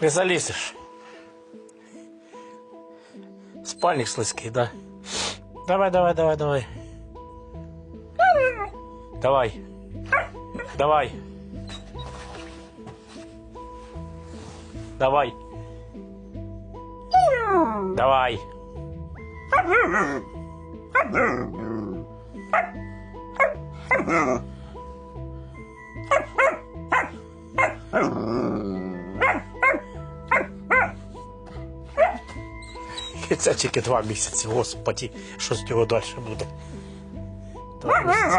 Залізеш. Спальник слизький, да? Давай, давай, давай, давай. Давай. Давай. Давай. Давай. І це тільки два місяці, господі, що з цього далі буде. Два місяці.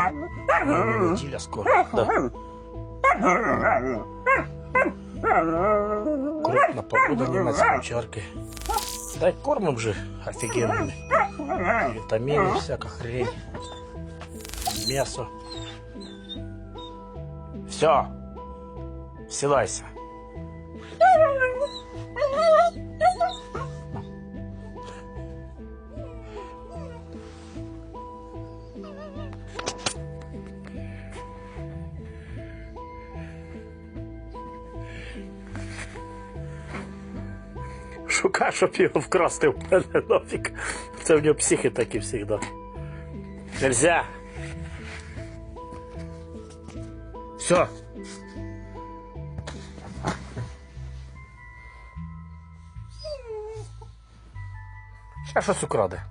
Ну, Неділя скоро. Да. Крупна погода німецької чарки. Дай кормом вже офігенними. Вітаміни, всяка хрень. М'ясо. Все. Сідайся. Шукай, щоб його вкрасти в мене нафік. Це в нього психи такі завжди. Нельзя. Все. Ще щось украде.